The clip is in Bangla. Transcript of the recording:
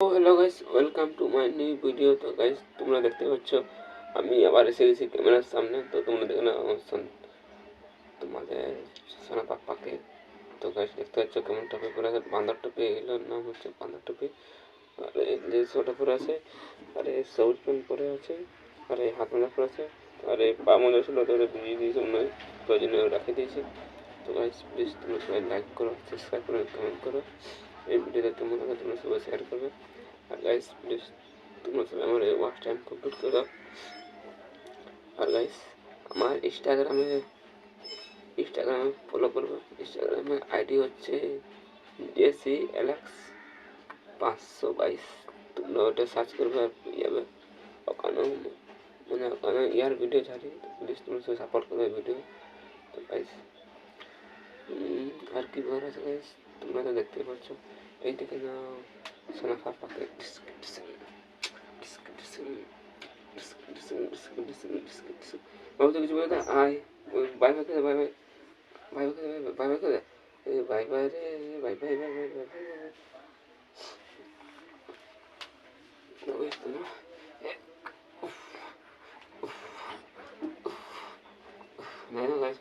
Hello guys welcome to my new video তো গাইস তোমরা দেখতে পাচ্ছ, আমি আবার এসে গেছি ক্যামেরার সামনে। তো তোমরা দেখে না তোমাদের সোনা পাপ্পাকে তো গাইস দেখতে পাচ্ছ কেমন টপি পরে আছে। বান্দর টপি, এগুলোর নাম হচ্ছে বান্দর টপি। আর যে সোটা পরে আছে, আর এই সবুজ প্যান্ট পরে আছে, আর এই হাত মোজা পরে আছে, আর এই পা মোজা ছিল তো ভিজিয়ে দিয়েছে মনে হয়। তো রাখে দিয়েছি। তো গাইস প্লিজ তোমরা সবাই লাইক করো সাবস্ক্রাইব করো কমেন্ট করো। এই ভিডিওটা কেমন লাগে তোমরা সবাই শেয়ার করবে। আর গাইস প্লিজ তোমরা সবাই আমার এই ওয়াচ টাইম কমপ্লিট করে দাও। আর গাইস আমার ইনস্টাগ্রামে ইনস্টাগ্রামে ফলো করবে। ইনস্টাগ্রামে আইডি হচ্ছে জেসি অ্যালেক্স পাঁচশো বাইশ। তোমরা ওটা সার্চ করবে আর যাবে ওখানেও মানে ওখানে ইয়ার ভিডিও ছাড়ি। প্লিজ তোমরা সবাই সাপোর্ট করবে ভিডিও কি বলার আছে গাইস তোমরা তো দেখতে পাচ্ছ এই দেখে না সোনা পাপাকে description description description description description বাবু তো কিছু বলে আয় ওই bye bye bye bye bye bye bye bye করে বাই বাই রে bye bye bye bye bye bye তো না দেখো গাইস